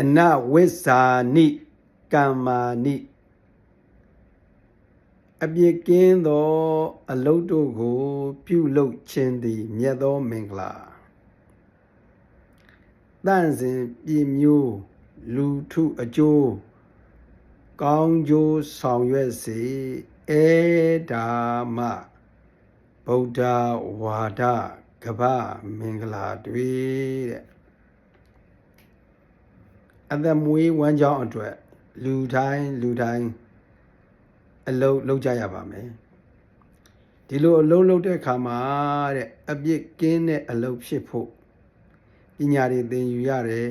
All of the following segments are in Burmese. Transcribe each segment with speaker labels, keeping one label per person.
Speaker 1: အနဝိဇာနိကမ္မာနိအပြစ်ကင်းသော အလုတ်တို့ကို ပြုလုပ်ခြင်းသည်မြတ်သောမင်္ဂလာတန့်စဉ်ပြည်မျိုးလူထုအကျိုးကောင်းကျိုးဆောင်ရွက်စေဧဒါမဗုဒ္ဓဝါဒကပ္ပမင်္ဂလာတွေတဲ့ အသက်မွေးဝမ်းကြောင်းအတွက်လူတိုင်းလူတိုင်းအလုပ်လုပ်ကြရပါမယ်ဒီလိုအလုပ်လုပ်တဲ့အခါမှာတဲ့အပြစ်ကင်းတဲ့အလုပ်ဖြစ်ဖို့ပညာတွေသင်ယူရတယ်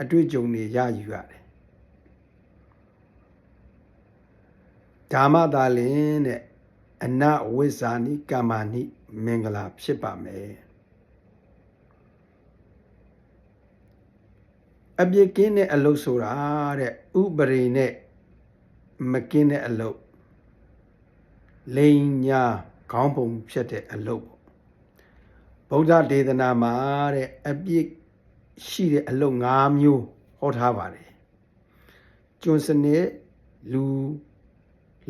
Speaker 1: အတွေ့အကြုံတွေရယူရတယ်ဓမ္မသာလင်တဲ့အနဝိဇ္ဇာနိကမ္မာနိမင်္ဂလာဖြစ်ပါမယ် အပြစ်ကင်းတဲ့အလုပ်ဆိုတာတဲ့ဥပရိနဲ့မကင်းတဲ့အလုပ်လိန်ညာခေါင်းပုံဖြစ်တဲ့အလုပ်ပေါ့ဗုဒ္ဓဒေသနာမှာတဲ့အပြစ်ရှိတဲ့အလုပ်၅မျိုးဟောထားပါတယ်ကျွန်းစနစ်လူ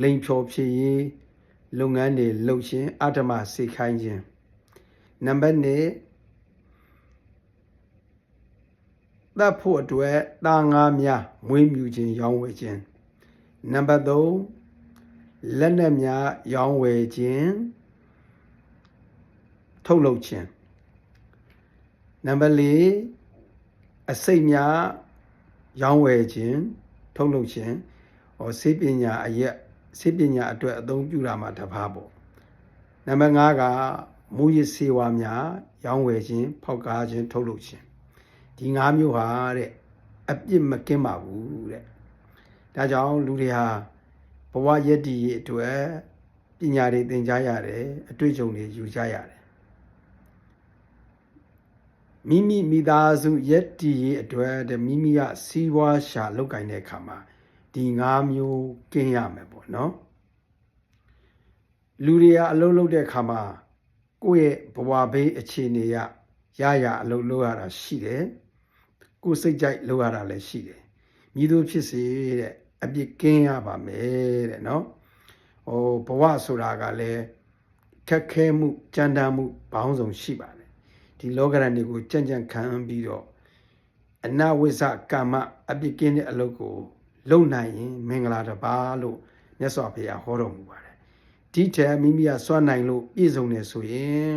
Speaker 1: လိန်ဖြောဖြစ်ရေးလုပ်ငန်းတွေလုပ်ခြင်းအတ္တမစိတ်ခိုင်းခြင်းနံပါတ်1 သတ်ဖို့အတွက်သားငါးများမွေးမြူခြင်းရောင်းဝယ်ခြင်းနံပါတ်3လက်နက်များရောင်းဝယ်ခြင်းထုတ်လုပ်ခြင်းနံပါတ်4အစိတ်များရောင်းဝယ်ခြင်းထုတ်လုပ်ခြင်းဟောစေပညာအရက်စေပညာအတွက်အသုံးပြုတာမှာတစ်ပါးပေါ့နံပါတ်5ကမူရစ်စေဝါများရောင်းဝယ်ခြင်းဖောက်ကားခြင်းထုတ်လုပ်ခြင်း ဒီ၅မျိုးဟာတဲ့အပြစ်မကင်းပါဘူးတဲ့ဒါကြောင့်လူတွေဟာဘဝရည်တည်ရေးအတွက်ပညာတွေသင်ကြားရတယ်အတွေ့အကြုံတွေယူကြရတယ်မိမိမိသားစုရည်တည်ရေးအတွက်တဲ့မိမိကစီးပွားရှာလုပ်ကင်တဲ့အခါမှာဒီ၅မျိုးကင်းရမယ်ပေါ့နော်လူတွေကအလုပ်လုပ်တဲ့အခါမှာကိုယ့်ရဲ့ဘဝဘေးအခြေအနေရရရအလုပ်လုပ်ရတာရှိတယ် ကိုယ်စိတ်ကြိုက်လုပ်ရတာလည်းရှိတယ်မြည်သူဖြစ်စေတဲ့အပြစ်ကင်းရပါမယ်တဲ့နော်ဟိုဘဝဆိုတာကလည်းခက်ခဲမှုကြမ်းတမ်းမှုဘောင်းဆောင်ရှိပါတယ်ဒီလောကရန်တွေကိုကြံ့ကြံ့ခံပြီးတော့အနဝိဇ္ဇကမ္မအပြစ်ကင်းတဲ့အလုပ်ကိုလုံနိုင်ရင်မင်္ဂလာတစ်ပါးလို့မြတ်စွာဘုရားဟောတော်မူပါတယ်ဒီထက်မိမိကစွန့်နိုင်လို့ပြည့်စုံနေဆိုရင်